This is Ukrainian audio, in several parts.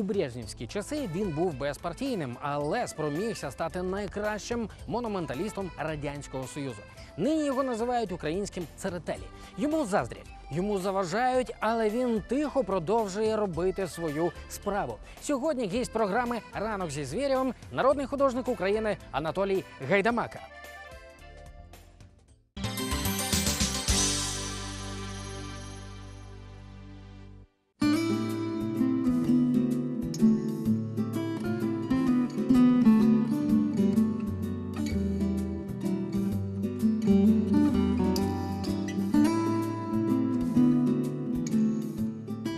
У брежнівські часи він був безпартійним, але спромігся стати найкращим монументалістом радянського союзу. Нині його називають українським церетелі. Йому заздрять, йому заважають, але він тихо продовжує робити свою справу. Сьогодні гість програми Ранок зі звірєвим народний художник України Анатолій Гайдамака.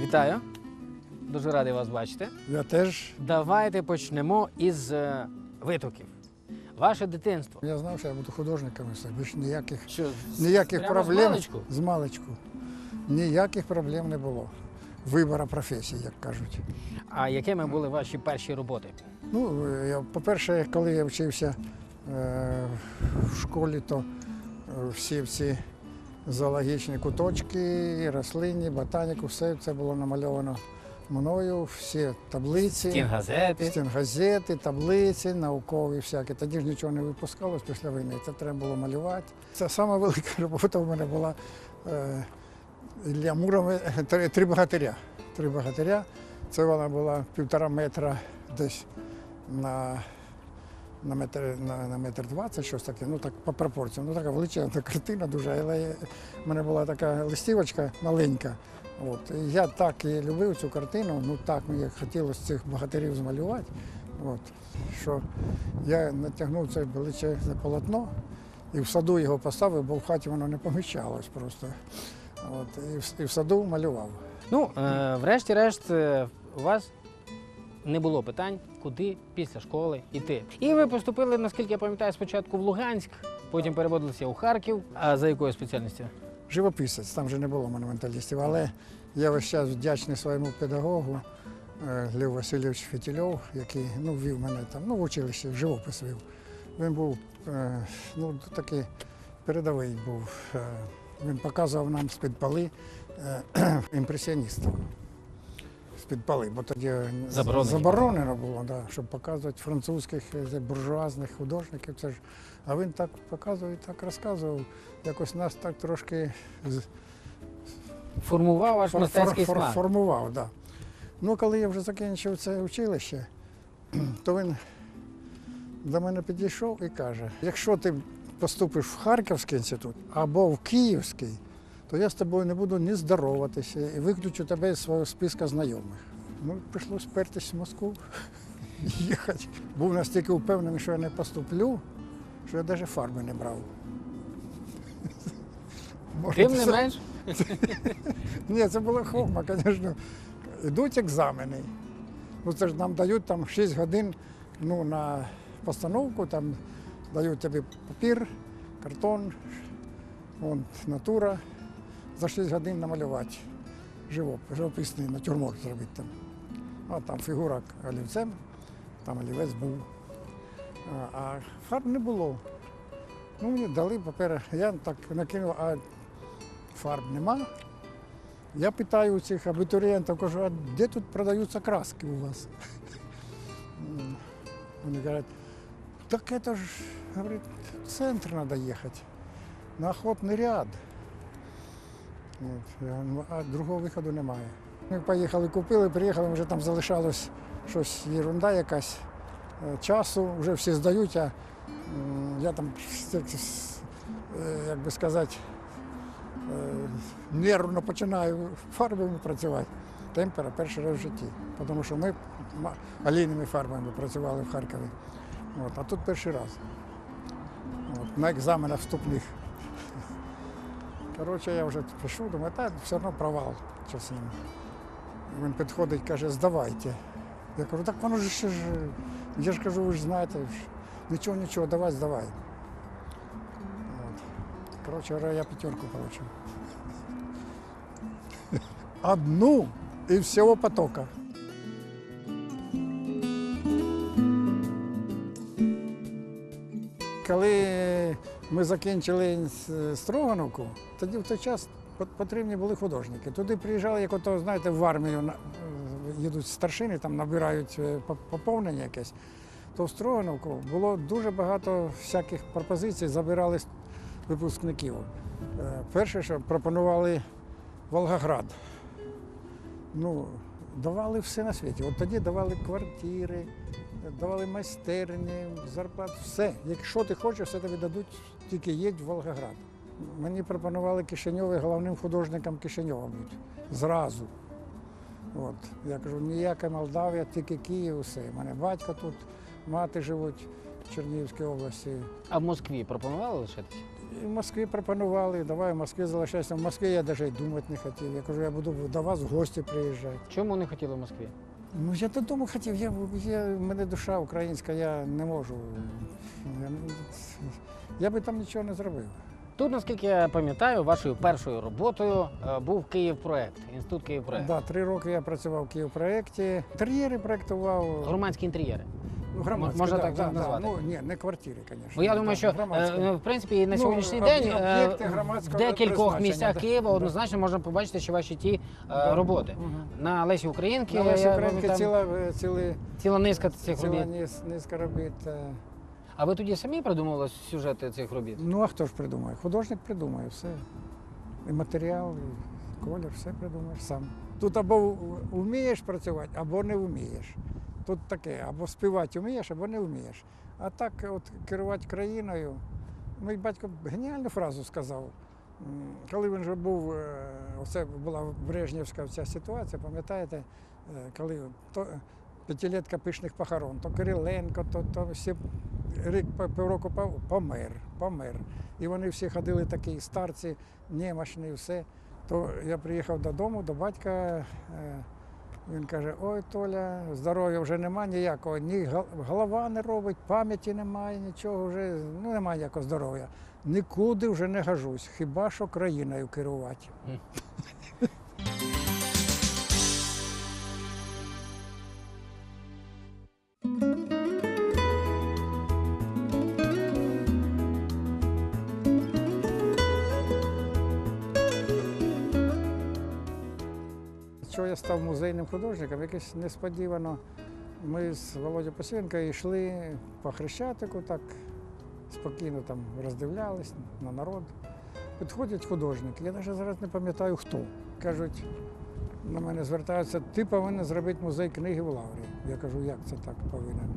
Вітаю, дуже радий вас бачити. Я теж. Давайте почнемо із е, витоків. Ваше дитинство. Я знав, що я буду художником і все. Більш ніяких, Що ніяких прямо проблем з маличку? з маличку. Ніяких проблем не було. Вибора професії, як кажуть. А якими були ваші перші роботи? Ну, я, по-перше, коли я вчився е, в школі, то всі ці зоологічні куточки, рослинні, ботаніку, все це було намальовано мною, всі таблиці. Стінгазети. Стінгазети, таблиці, наукові всякі. Тоді ж нічого не випускалось після війни. Це треба було малювати. Це сама велика робота в мене була е, Ілля три, три богатиря. Три богатиря. Це вона була півтора метра десь на, на метр на, на метр двадцять, щось таке, ну так по пропорціям. Ну така величезна картина дуже, але в мене була така листівочка маленька. От. І я так і любив цю картину, ну так мені хотілося цих богатирів змалювати. От. Що я натягнув це величезне полотно і в саду його поставив, бо в хаті воно не поміщалось просто. От. І, в, і в саду малював. Ну, е, врешті-решт, е, у вас не було питань, куди після школи йти. І ви поступили, наскільки я пам'ятаю, спочатку в Луганськ, потім переводилися у Харків. А за якою спеціальністю? Живописець, там вже не було монументалістів, але я весь час вдячний своєму педагогу е, Лев Васильович Фітільов, який ну, вів мене там, ну, в училищі, живопис вів. Він був е, ну, такий передовий був. Е, Він показував нам з-під поли імпресіоністів. З-під бо тоді Заборонені. заборонено було, да, щоб показувати французьких е, буржуазних художників. Це ж, а він так показував і так розказував. Якось нас так трошки Формував ваш фор- мистецький фор- фор- склад. формував. Да. Ну, коли я вже закінчив це училище, то він до мене підійшов і каже: якщо ти поступиш в Харківський інститут або в Київський, то я з тобою не буду ні здороватися і виключу тебе з свого списка знайомих. Ну, прийшлося спертись в Москву їхати. Був настільки впевнений, що я не поступлю, що я навіть фарби не брав. Тим не менш, ні, це була хохма, звісно. Йдуть екзамени. Ну, це ж нам дають там 6 годин ну, на постановку, там дають тобі папір, картон, вон, натура. За 6 годин намалювати живоп, живописний натюрморт зробити там. А там фігура олівцем, там олівець був. А, а фарб не було. Ну, мені дали папір, я так накинув, а фарб нема. Я питаю у цих абітурієнтів, кажу, а де тут продаються краски у вас? Вони говорять, так це ж, говорить, в центр треба їхати, на охотний ряд. А другого виходу немає. Ми поїхали, купили, приїхали, вже там залишалось щось, ерунда якась. Е, Часу вже всі здають, а я там, як, е, би сказати, е, нервно починаю фарбами працювати. Темпера перший раз в житті. Тому що ми олійними фарбами працювали в Харкові. От, а тут перший раз. От, на екзаменах вступних. Коротше, я вже пишу, думаю, та все одно провал чесно. Він підходить, каже, здавайте. Я кажу, так воно ж ще ж. Я ж кажу, ви ж знаєте, нічого, нічого, давай, здавай. От. Коротше я пятерку получил. Одну і всього потока. Коли ми закінчили Строгановку, тоді в той час потрібні були художники. Туди приїжджали, як ото, знаєте, в армію їдуть старшини, там набирають е, поповнення якесь, то в Строгановку було дуже багато всяких пропозицій, забирали випускників. Е, Перше, що пропонували Волгоград. Ну, давали все на світі. От тоді давали квартири, давали майстерні, зарплату, все. Якщо ти хочеш, все тобі дадуть, тільки їдь в Волгоград. Мені пропонували Кишиньові головним художником Кишиньова бути. Зразу. От. Я кажу, ніяка Молдавія, тільки Київ, все. У мене батько тут, мати живуть в Чернігівській області. А в Москві пропонували лишитися? І в Москві пропонували, давай в Москві залишайся. В Москві я навіть думати не хотів. Я кажу, я буду до вас в гості приїжджати. Чому не хотіли в Москві? Ну я додому хотів, я, я, в мене душа українська, я не можу. Я, я би там нічого не зробив. Тут, наскільки я пам'ятаю, вашою першою роботою е, був Київпроект, інститут Київпроект. Да, три роки я працював в Київпроекті. Інтер'єри проєктував. Громадські інтер'єри. Ну, громадські, можна да, так да, да. назвати. Ну, ні, не квартири, звісно. Бо я думаю, що е, в принципі і на Ну, сьогоднішній об'є- день е, об'єкти в громадського декількох призначення, місцях да. Києва Да. однозначно можна побачити, що ваші ті е, Да. роботи. Мгм. На Лесі Українки На Лесі я Українки пам'ятаю, ціла, е, ціли, ціла низка цих ціла робіт. низ- низка робіт. е. А ви тоді самі придумували сюжети цих робіт? Ну а хто ж придумає? Художник придумає все. І матеріал, і колір, все придумаєш сам. Тут або вмієш працювати, або не вмієш. Тут таке, або співати вмієш, або не вмієш. А так от керувати країною. Мій батько геніальну фразу сказав. Коли він вже був, е, оце була Брежнівська ця ситуація, пам'ятаєте, е, коли то п'ятилетка пишних похорон, то Кириленко, то, то всі рік півроку помер, помер. І вони всі ходили такі старці, немощні, все. То я приїхав додому до батька. Він каже: Ой, Толя, здоров'я вже нема ніякого, ні голова не робить, пам'яті немає, нічого вже, ну немає ніякого здоров'я. Нікуди вже не гажусь, хіба що країною керувати. Що я став музейним художником, якось несподівано. Ми з Володю Посіленко йшли по Хрещатику, так спокійно там роздивлялись на народ. Підходять художники, я навіть зараз не пам'ятаю хто. Кажуть, на мене звертаються, ти повинен зробити музей книги в Лаврі. Я кажу, як це так повинен?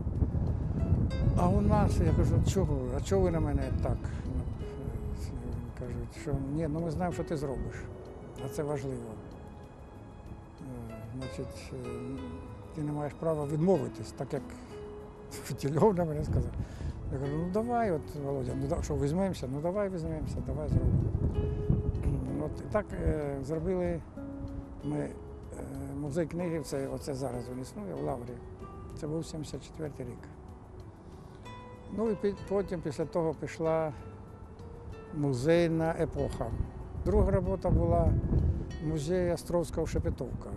А у нас, я кажу, чого? А чого ви на мене так? Е, Кажуть, що ні, ну ми знаємо, що ти зробиш, а це важливо. Значить, е, ти не маєш права відмовитись, так як Фітільов на мене сказав. Я кажу, ну давай, от, Володя, ну що, візьмемося? Ну давай візьмемося, давай зробимо. От і так е, зробили ми е, музей книги, це, оце зараз він існує в Лаврі. Це був 74 рік. Ну і потім після того пішла музейна епоха. Друга робота була музей Островського Шепетовка.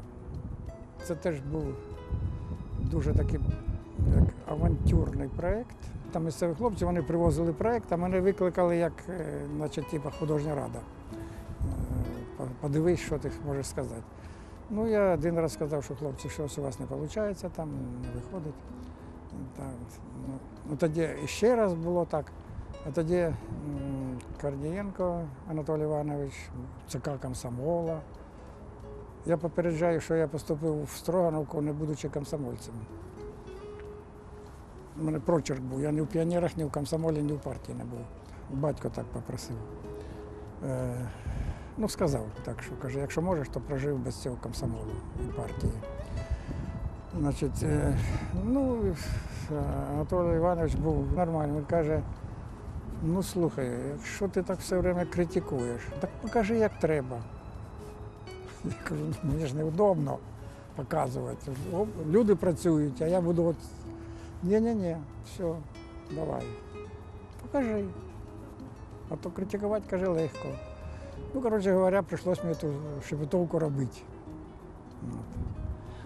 Це теж був дуже такий як авантюрний проєкт. Там місцеві хлопці вони привозили проєкт, а мене викликали як е, наче, типу, художня рада. Е, Подивись, що ти можеш сказати. Ну, я один раз сказав, що хлопці, щось у вас не виходить, там не виходить. Так, ну, ну, тоді ще раз було так. А тоді Корнієнко Анатолій Іванович, ЦК комсомола. Я попереджаю, що я поступив в Строгановку, не будучи комсомольцем. У мене прочерк був. Я ні в піонерах, ні в комсомолі, ні в партії не був. Батько так попросив. Е, ну, сказав так, що каже, якщо можеш, то прожив без цього комсомолу і партії. Значить, е, ну, Анатолій Іванович був нормальний. Він каже, ну слухай, якщо ти так все время критикуєш, так покажи, як треба. Я кажу, «Ну, мені ж невдобно показувати. Люди працюють, а я буду от. Ні-ні-ні, все, давай. Покажи. А то критикувати, каже, легко. Ну, коротше говоря, прийшлось мені ту шепетовку робити.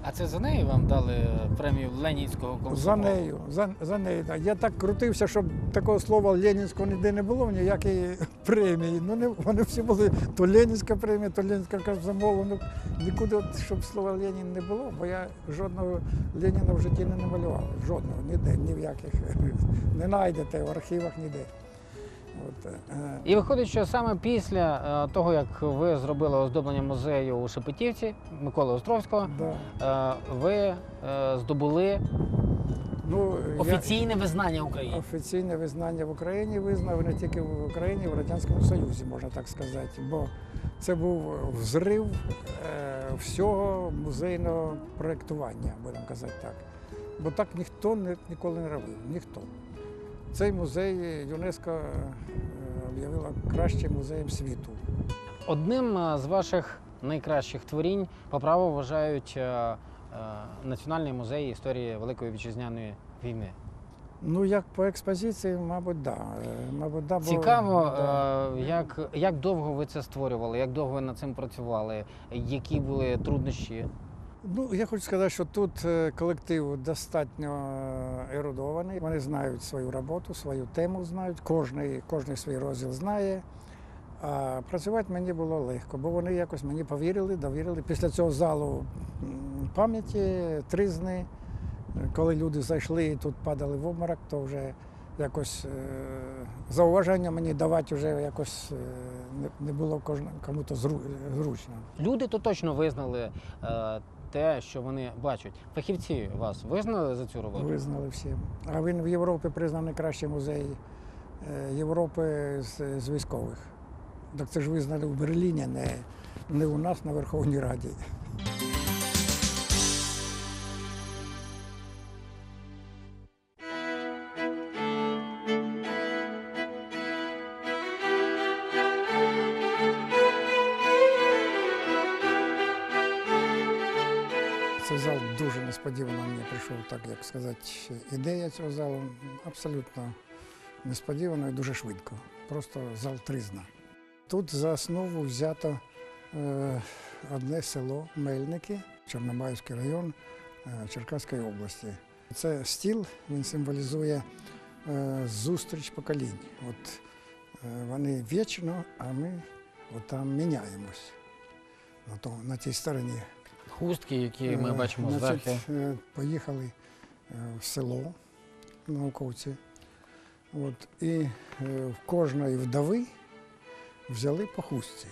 А це за неї вам дали премію Ленінського комсомолу? За нею, за, за нею. Я так крутився, щоб такого слова Ленінського ніде не було, ніякої премії. Ну, не, вони всі були то Ленінська премія, то Ленінська комсомолу. Ну, нікуди, от, щоб слова Ленін не було, бо я жодного Леніна в житті не намалював. Жодного, ніде, ні в яких. Не знайдете в архівах ніде. От, е, І виходить, що саме після е, того, як ви зробили оздоблення музею у Шепетівці Миколи Островського, да. е, ви е, здобули ну, я- офіційне визнання України. Офіційне визнання в Україні визнав не тільки в Україні, в Радянському Союзі, можна так сказати. Бо це був взрив е, всього музейного проєктування, будемо казати так. Бо так ніхто не, ніколи не робив. Ніхто. Цей музей ЮНЕСКО е, об'явила кращим музеєм світу. Одним е, з ваших найкращих творінь по праву вважають е, Національний музей історії Великої вітчизняної війни. Ну, як по експозиції, мабуть, да. Мабуть, да, бо- Цікаво, да. як, як довго ви це створювали, як довго ви над цим працювали, які були труднощі. Ну, я хочу сказати, що тут е, колектив достатньо е, ерудований. Вони знають свою роботу, свою тему знають, кожний, кожний свій розділ знає. А працювати мені було легко, бо вони якось мені повірили, довірили. Після цього залу пам'яті, тризни, коли люди зайшли і тут падали в обморок, то вже якось е, зауваження мені давати вже якось не- було кожному кому-то зручно. Люди то точно визнали те, що вони бачать. Фахівці вас визнали за цю роботу? Визнали всі. А він в Європі признаний кращий музей е, Європи з, з військових. Так це ж визнали в Берліні, не, не у нас на Верховній Раді. Так сказати, ідея цього залу абсолютно несподівано і дуже швидко. Просто зал тризна. Тут за основу взято е, одне село Мельники, Чорнобаївський район е, Черкаської області. Це стіл, він символізує е, зустріч поколінь. От е, вони вічно, а ми отам міняємось на, то, на тій стороні. Хустки, які ми Е, бачимо значить, зверху. е, Поїхали в село науковці. От, і е, в кожної вдови взяли по хустці,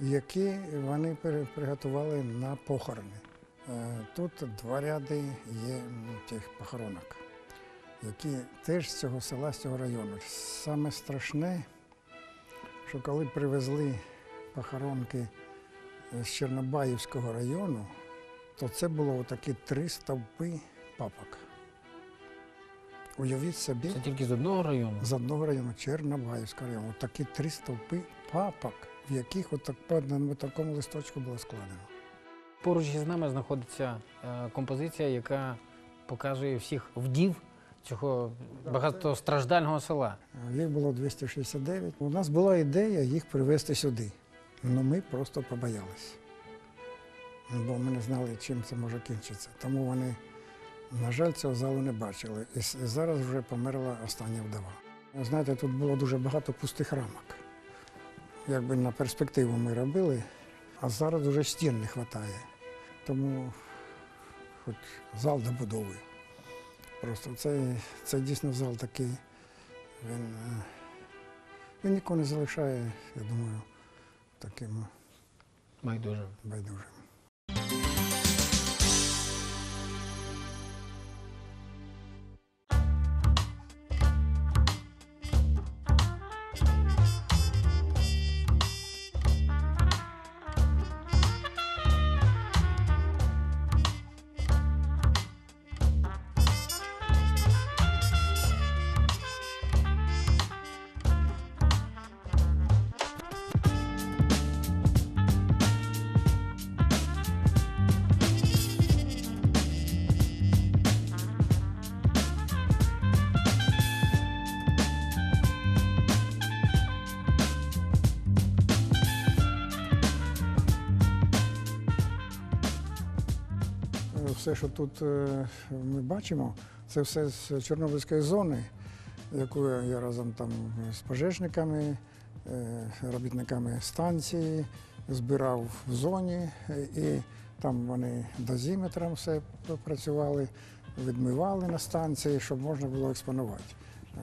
які вони приготували на похорони. Е, Тут два ряди є тих похоронок, які теж з цього села, з цього району. Саме страшне, що коли привезли похоронки з Чорнобаївського району, то це було такі три стовпи папок. Уявіть собі, Це тільки з одного району. з одного району, Чорнобаївського району, такі три стовпи папок, в яких отак по одному такому листочку було складено. Поруч із нами знаходиться е, композиція, яка показує всіх вдів цього багатостраждального села. Їх було 269. У нас була ідея їх привезти сюди. але ми просто побоялись. Бо ми не знали, чим це може кінчитися. Тому вони, на жаль, цього залу не бачили. І зараз вже померла остання вдова. Знаєте, тут було дуже багато пустих рамок. Якби на перспективу ми робили, а зараз вже стін не вистачає. Тому хоч зал добудови. Просто це, це дійсно зал такий. Він, е, він нікого не залишає, я думаю, таким Байдуже. байдужим. Все, що тут е, ми бачимо, це все з Чорнобильської зони, яку я разом там з пожежниками, е, робітниками станції збирав в зоні, е, і там вони дозиметром все працювали, відмивали на станції, щоб можна було експонувати.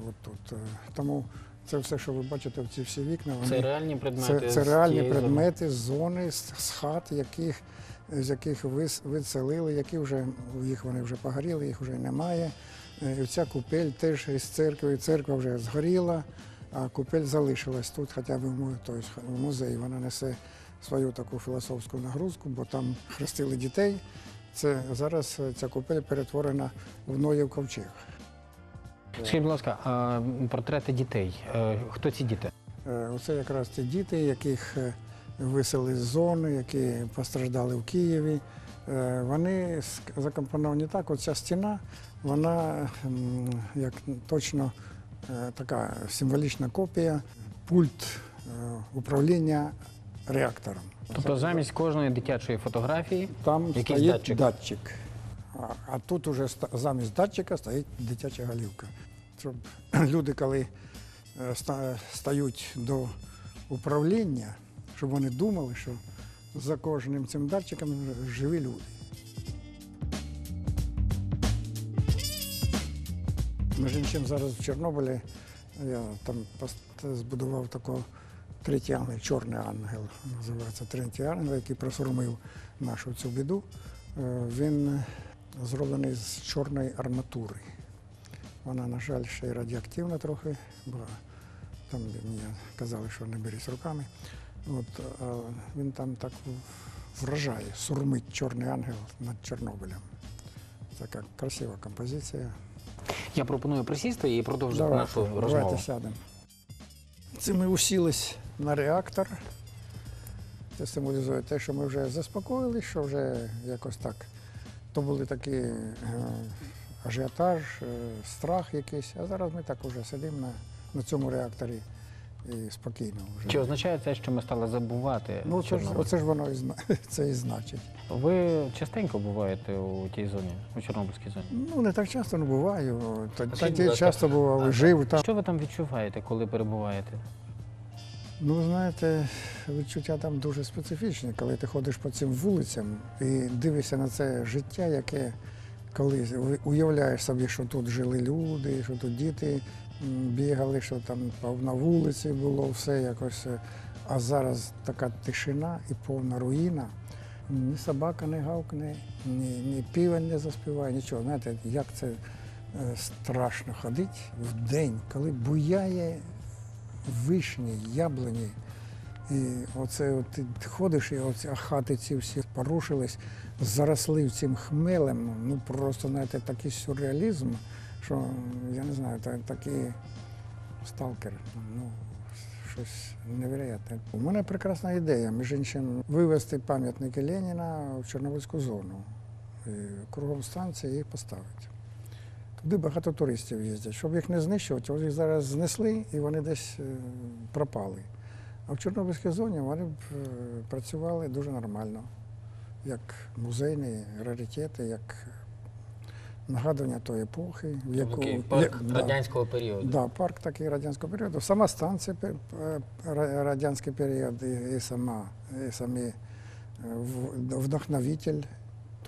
От тут. Тому це все, що ви бачите, ці всі вікна, вони Це реальні предмети. це, це реальні предмети з зони, з, з хат, яких, з яких вис, виселили, які вже їх вони вже погоріли, їх вже немає. Е, І ця купель теж із церкви. Церква вже згоріла, а купель залишилась тут, хоча б в му- в музеї. Вона несе свою таку філософську нагрузку, бо там хрестили дітей. Це зараз ця купель перетворена в Ноєв ковчег. Скажіть, будь ласка, а портрети дітей. Е, Хто ці діти? Е, Оце якраз ті діти, яких е, висели з зони, які постраждали в Києві. Вони закомпоновані так. Оця стіна, вона як точно така символічна копія, пульт управління реактором. Тобто замість кожної дитячої фотографії Там Якийсь стоїть датчик. датчик. А, тут уже замість датчика стоїть дитяча голівка. Щоб люди, коли е, стають до управління, щоб вони думали, що за кожним цим датчиком живі люди. Між іншим, зараз в Чорнобилі я там збудував такого третій ангел, чорний ангел, називається третій ангел, який просурмив нашу цю біду. Е, Він зроблений з чорної арматури. Вона, на жаль, ще й радіоактивна трохи, бо там мені казали, що не берись руками. От, а він там так вражає, сурмить чорний ангел над Чорнобилем. Така красива композиція. я пропоную присісти і продовжити Давайте, нашу давайте сядемо. Це ми усілись на реактор. Це символізує те, що ми вже заспокоїлись, що вже якось так. То були такі е, ажіотаж, е, страх якийсь, а зараз ми так уже сидимо на, на цьому реакторі і спокійно вже. Чи означає це, що ми стали забувати? Ну, це ж, оце ж воно і це і значить. Ви частенько буваєте у тій зоні, у Чорнобильській зоні? Ну, не так часто не буваю. Та- ласка, часто бував, жив там. Що ви там відчуваєте, коли перебуваєте? Ну, знаєте, відчуття там дуже специфічні, коли ти ходиш по цим вулицям і дивишся на це життя, яке коли ви- уявляєш собі, що тут жили люди, що тут діти бігали, що там на вулиці було все якось. е, А зараз така тишина і повна руїна. Ні собака не гавкне, ні, ні півень не заспіває, нічого. Знаєте, як це е, страшно ходити в день, коли буяє вишні, яблуні. І оце ти ходиш, і оці хати ці всі порушились, заросли цим хмелем. Ну просто знаєте, такий сюрреалізм, що я не знаю, та- такий сталкер. Ну, щось невероятне. У мене прекрасна ідея, між іншим, вивезти пам'ятники Леніна в Чорнобильську зону. І кругом станції їх поставити. Туди багато туристів їздять. Щоб їх не знищувати, от їх зараз знесли і вони десь е, пропали. А в Чорнобильській зоні вони б е, працювали дуже нормально, як музейні раритети, як нагадування тої епохи, в яку як- да. радянського періоду. Да, парк такий радянського періоду. Сама станція е, ра- радянський період і, сама, і самі вдохновитель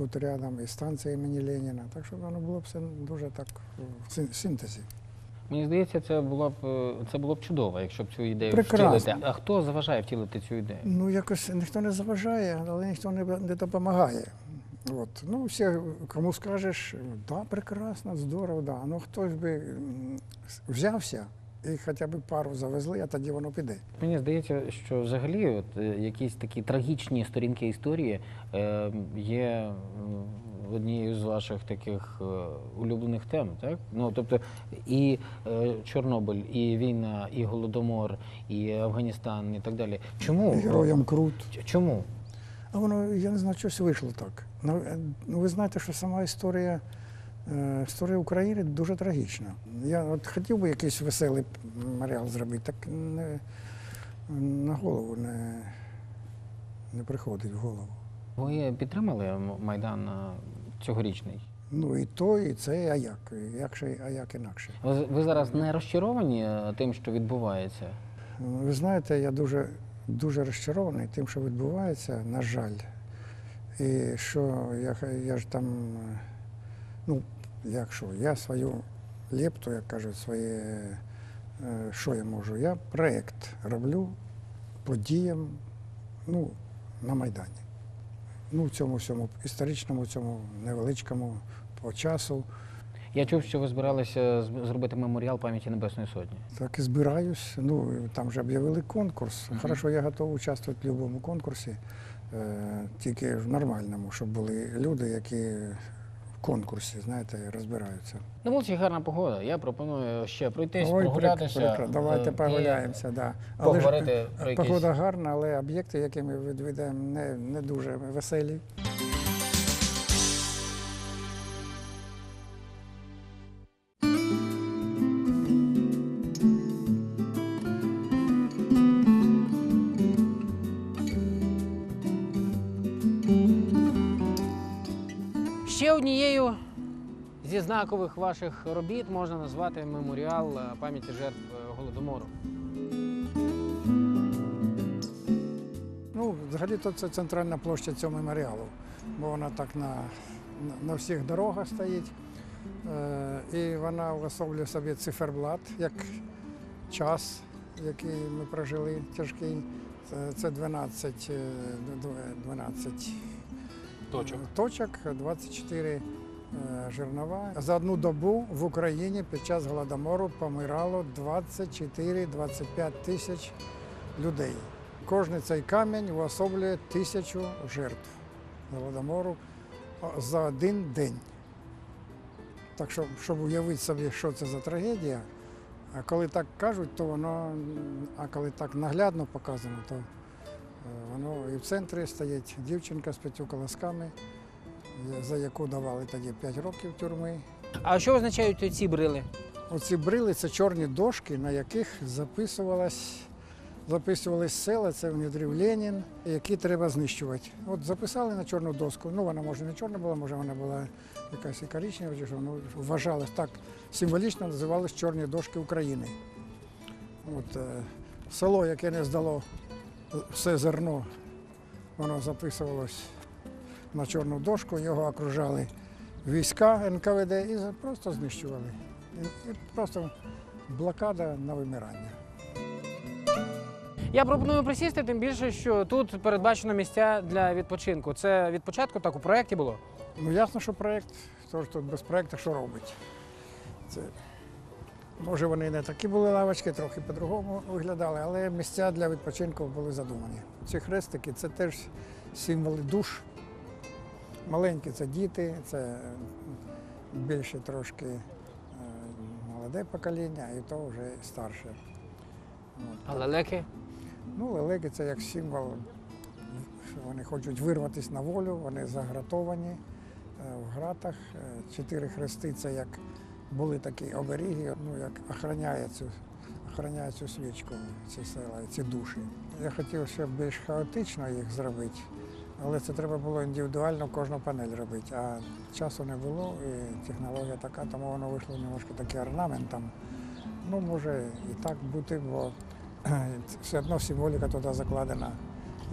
тут рядом, і станція імені Леніна. Так що воно було б все дуже так в синтезі. Мені здається, це було б е, це було б чудово, якщо б цю ідею Прекрасно. втілити. А хто заважає втілити цю ідею? Ну, якось ніхто не заважає, але ніхто не, не допомагає. От. Ну, всі, кому скажеш, да, прекрасно, здорово, да. Ну хтось би взявся і хоча б пару завезли, а тоді воно піде. Мені здається, що взагалі от, е, якісь такі трагічні сторінки історії е, є однією з ваших таких е, улюблених тем, так? Ну, тобто і е, Чорнобиль, і війна, і Голодомор, і Афганістан, і так далі. Чому? Героям крут. Чому? А воно, я не знаю, щось вийшло так. Ну, е, ну, ви знаєте, що сама історія, історія України дуже трагічна. Я от хотів би якийсь веселий матеріал зробити, так не, на голову не, не приходить в голову. Ви підтримали Майдан е, цьогорічний. Ну і то, і це, а як? Як, ще, а як інакше? Ви, ви зараз не розчаровані е, тим, що відбувається? Ну, Ви знаєте, я дуже, дуже розчарований тим, що відбувається, на жаль. І що я, я ж там, е, ну, як що, я свою лепту, як кажуть, своє, е, що я можу? Я проєкт роблю по діям ну, на Майдані. Ну, в цьому всьому історичному, цьому невеличкому по часу. Я чув, що ви збиралися зробити меморіал пам'яті Небесної Сотні. Так і збираюсь. Ну, там вже об'явили конкурс. Хорошо, я готовий участвувати в будь-якому конкурсі, е, тільки в нормальному, щоб були люди, які конкурсі, знаєте, розбираються. Ну, вулиці гарна погода. Я пропоную ще пройтись, Ой, прогулятися. прик- прикро. Давайте погуляємося. Да. Поговорити ж, про якісь- погода гарна, але об'єкти, які ми відвідаємо, не, не дуже веселі. Однією зі знакових ваших робіт можна назвати меморіал е, пам'яті жертв е, голодомору. Ну, взагалі-то це центральна площа цього меморіалу, бо вона так на, на, всіх дорогах стоїть. Е, і вона уособлює собі циферблат як час, який ми прожили тяжкий. Це, це 12, е, дв- 12 Точок. точок, 24 е, жернова. За одну добу в Україні під час голодомору помирало 24-25 тисяч людей. Кожний цей камінь уособлює тисячу жертв голодомору за один день. Так що, щоб уявити собі, що це за трагедія, коли так кажуть, то воно, а коли так наглядно показано, то е, воно і в центрі стоїть дівчинка з п'ятью колосками, за яку давали тоді 5 років тюрми. А що означають ці брили? Оці брили це чорні дошки, на яких записувались села, це внедрив Ленін, які треба знищувати. От записали на чорну доску. Ну, вона може не чорна була, може вона була якась і коричнева, чи що ну, вважалось так. Символічно називались чорні дошки України. От, е, село, яке не здало все зерно, воно записувалось на чорну дошку, його окружали війська НКВД і просто знищували. І, просто блокада на вимирання. Я пропоную присісти, тим більше, що тут передбачено місця для відпочинку. Це від початку так у проєкті було. Ну ясно, що проєкт, тож тут без проєкту що робить. Це, може, вони не такі були лавочки, трохи по-другому виглядали, але місця для відпочинку були задумані. Ці хрестики це теж символи душ. Маленькі це діти, це більше трошки е, молоде покоління, і то вже старше. А лелеки? Ну, лелеки це як символ, що вони хочуть вирватися на волю, вони загратовані е, в гратах. Е, Чотири хрести це як були такі оберіги, ну як охороняє цю, охороняє цю свічку, ці села, ці душі. Я хотів, щоб більш хаотично їх зробити, але це треба було індивідуально кожну панель робити. А часу не було, і технологія така, тому воно вийшло немножко таке орнаментом. Ну, може і так бути, бо все одно символіка туди закладена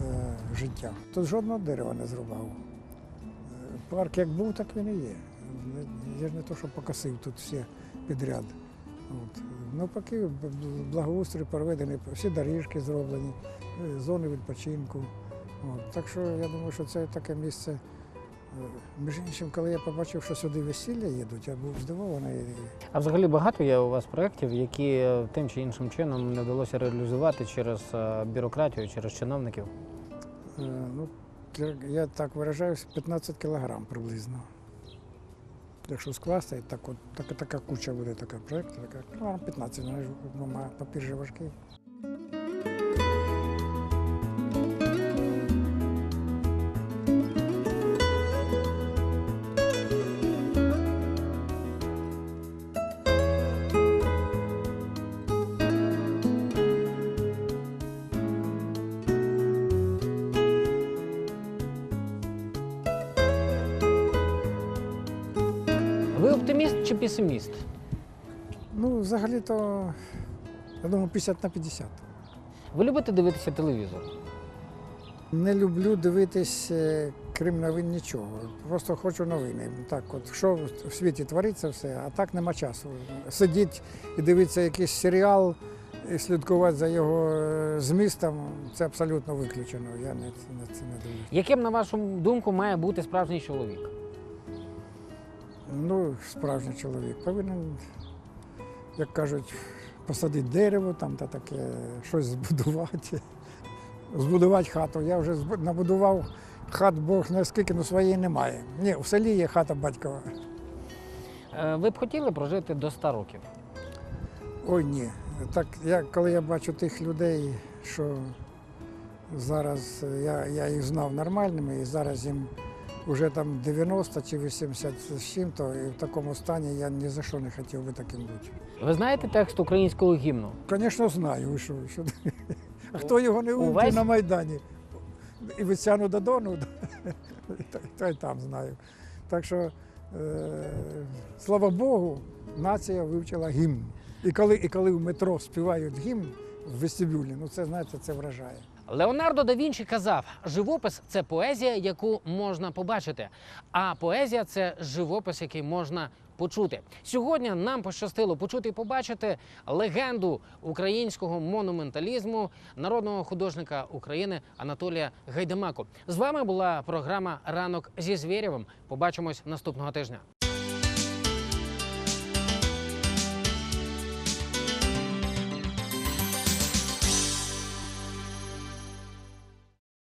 е, життя. Тут жодного дерева не зрубав. Е, Парк як був, так він і є. Я ж не то, що покосив тут всі підряд. От. Навпаки, б- благоустрій проведений, всі доріжки зроблені, е, зони відпочинку. От. Так що я думаю, що це таке місце. Е, Між іншим, коли я побачив, що сюди весілля їдуть, я був здивований. А взагалі багато є у вас проєктів, які е, тим чи іншим чином не вдалося реалізувати через бюрократію, через чиновників. Ну, я так виражаюсь, 15 кілограм приблизно. Якщо скласти, так от, так, така куча буде така проєкт, така, кілограм 15, знаєш, мама ма- папір же важкий. Песиміст? Ну, взагалі-то, я думаю, 50 на 50. Ви любите дивитися телевізор? Не люблю дивитись, е, крім новин, нічого. Просто хочу новини. Так, от що в світі твориться все, а так нема часу. Сидіть і дивитися якийсь серіал, і слідкувати за його е, змістом, це абсолютно виключено. Я не, на це не дивлюсь. Яким, на вашу думку, має бути справжній чоловік? Ну, справжній чоловік повинен, як кажуть, посадити дерево там та таке, щось збудувати. Збудувати хату. Я вже набудував хат Бог не скільки, ну своєї немає. Ні, в селі є хата батькова. Е, Ви б хотіли прожити до 100 років? Ой ні. Так, я, коли я бачу тих людей, що зараз е, я, я їх знав нормальними, і зараз їм вже там 90 чи 80 з чим-то, і в такому стані я ні за що не хотів би таким бути. Ви знаєте текст українського гімну? Звісно, знаю. Ви що, що? А хто його не вивчив Увесь? на Майдані? І Витяну Додону, то й там знаю. Так що, е, слава Богу, нація вивчила гімн. І коли, і коли в метро співають гімн в вестибюлі, ну це знаєте, це вражає. Леонардо да Вінчі казав: живопис це поезія, яку можна побачити, а поезія це живопис, який можна почути. Сьогодні нам пощастило почути і побачити легенду українського монументалізму народного художника України Анатолія Гайдамаку. З вами була програма Ранок зі Звєрєвим. Побачимось наступного тижня.